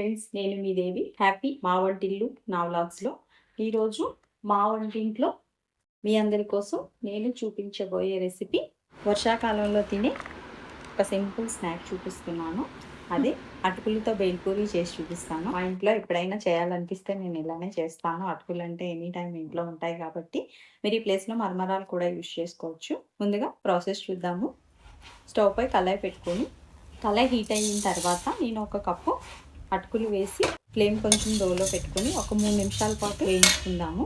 Friends నేను మీ దేవి. Happy మా వంటిల్లు నా వ్లాగ్స్లో. ఈరోజు మా వంటింట్లో మీ అందరి కోసం నేను చూపించబోయే రెసిపీ వర్షాకాలంలో తినే ఒక సింపుల్ స్నాక్ చూపిస్తున్నాను. అదే అటుకులతో బేల్పూరి చేసి చూపిస్తాను. మా ఇంట్లో ఎప్పుడైనా చేయాలనిపిస్తే నేను ఇలానే చేస్తాను. అటుకులు అంటే ఎనీ టైం ఇంట్లో ఉంటాయి కాబట్టి మీరు ఈ ప్లేస్లో మరమరాలు కూడా యూజ్ చేసుకోవచ్చు. ముందుగా ప్రాసెస్ చూద్దాము. స్టవ్ పై కళాయి పెట్టుకొని కళాయి హీట్ అయిన తర్వాత నేను ఒక కప్పు అటుకులు వేసి ఫ్లేమ్ కొంచెం డోలో పెట్టుకొని ఒక మూడు నిమిషాల పాటు వేయించుకుందాము.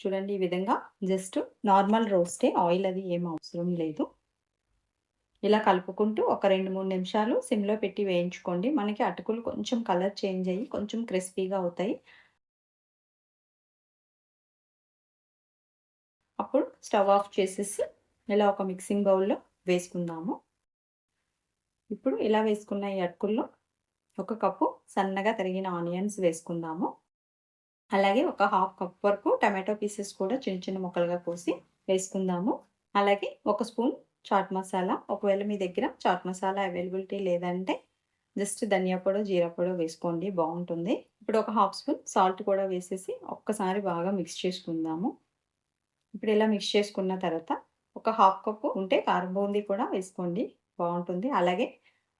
చూడండి ఈ విధంగా జస్ట్ నార్మల్ రోస్టే ఆయిల్ అది ఏం అవసరం లేదు. ఇలా కలుపుకుంటూ ఒక రెండు మూడు నిమిషాలు సిమ్లో పెట్టి వేయించుకోండి. మనకి అటుకులు కొంచెం కలర్ చేంజ్ అయ్యి కొంచెం క్రిస్పీగా అవుతాయి. అప్పుడు స్టవ్ ఆఫ్ చేసేసి ఇలా ఒక మిక్సింగ్ బౌల్లో వేసుకుందాము. ఇప్పుడు ఇలా వేసుకున్న ఈ అటుకుల్లో ఒక కప్పు సన్నగా తరిగిన ఆనియన్స్ వేసుకుందాము. అలాగే ఒక హాఫ్ కప్ వరకు టమాటో పీసెస్ కూడా చిన్న చిన్న ముక్కలుగా కోసి వేసుకుందాము. అలాగే ఒక స్పూన్ చాట్ మసాలా ఒకవేళ మీ దగ్గర చాట్ మసాలా అవైలబిలిటీ లేదంటే జస్ట్ ధనియా పొడి జీరా పొడి వేసుకోండి బాగుంటుంది. ఇప్పుడు ఒక హాఫ్ స్పూన్ సాల్ట్ కూడా వేసేసి ఒక్కసారి బాగా మిక్స్ చేసుకుందాము. ఇప్పుడు ఇలా మిక్స్ చేసుకున్న తర్వాత ఒక హాఫ్ కప్పు ఉంటే కారం బూందీ కూడా వేసుకోండి. బాగుంటుంది. అలాగే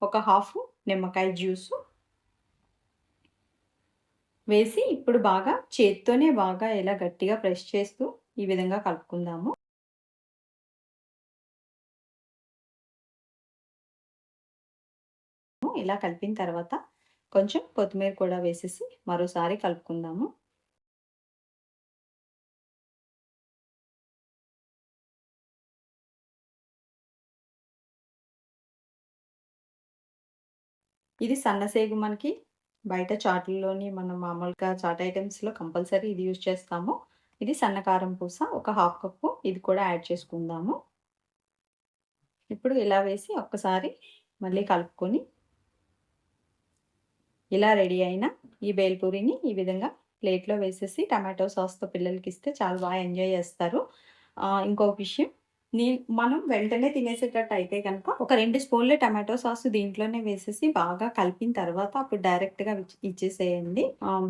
ఒక హాఫ్ నిమ్మకాయ జ్యూసు వేసి ఇప్పుడు బాగా చేత్తోనే బాగా ఇలా గట్టిగా ప్రెస్ చేస్తూ ఈ విధంగా కలుపుకుందాము. ఇలా కలిపిన తర్వాత కొంచెం కొత్తిమీర కూడా వేసేసి మరోసారి కలుపుకుందాము. ఇది సన్నసేగు మనకి. బయట చాట్లలోని మనం మామూలుగా చాట్ ఐటమ్స్లో కంపల్సరీ ఇది యూజ్ చేస్తాము. ఇది సన్నకారం పూస ఒక హాఫ్ కప్పు ఇది కూడా యాడ్ చేసుకుందాము. ఇప్పుడు ఇలా వేసి ఒక్కసారి మళ్ళీ కలుపుకొని ఇలా రెడీ అయిన ఈ బేల్పూరిని ఈ విధంగా ప్లేట్లో వేసేసి టమాటో సాస్తో పిల్లలకి ఇస్తే చాలా బాగా ఎంజాయ్ చేస్తారు. ఇంకొక విషయం నీ మనం వెంటనే తినేసేటట్టు అయితే కనుక ఒక రెండు స్పూన్లు టమాటో సాస్ దీంట్లోనే వేసేసి బాగా కలిపిన తర్వాత అప్పుడు డైరెక్ట్గా ఇచ్చేసేయండి.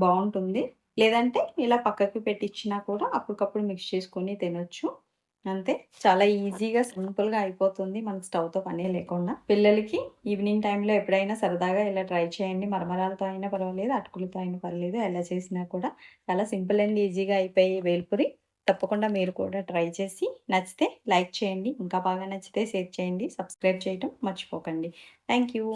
బాగుంటుంది. లేదంటే ఇలా పక్కకి పెట్టించినా కూడా అప్పటికప్పుడు మిక్స్ చేసుకొని తినొచ్చు. అంతే. చాలా ఈజీగా సింపుల్గా అయిపోతుంది. మనకు స్టవ్తో పని లేకుండా. పిల్లలకి ఈవినింగ్ టైంలో ఎప్పుడైనా సరదాగా ఇలా ట్రై చేయండి. మరమరాలతో అయినా పర్వాలేదు అటుకులతో అయినా పర్వాలేదు ఎలా చేసినా కూడా. చాలా సింపుల్ అండ్ ఈజీగా అయిపోయి వేల్పురి. తప్పకుండా మీరు కూడా ట్రై చేసి నచ్చితే లైక్ చేయండి. ఇంకా బాగా నచ్చితే షేర్ చేయండి. సబ్స్క్రైబ్ చేయటం మర్చిపోకండి. Thank you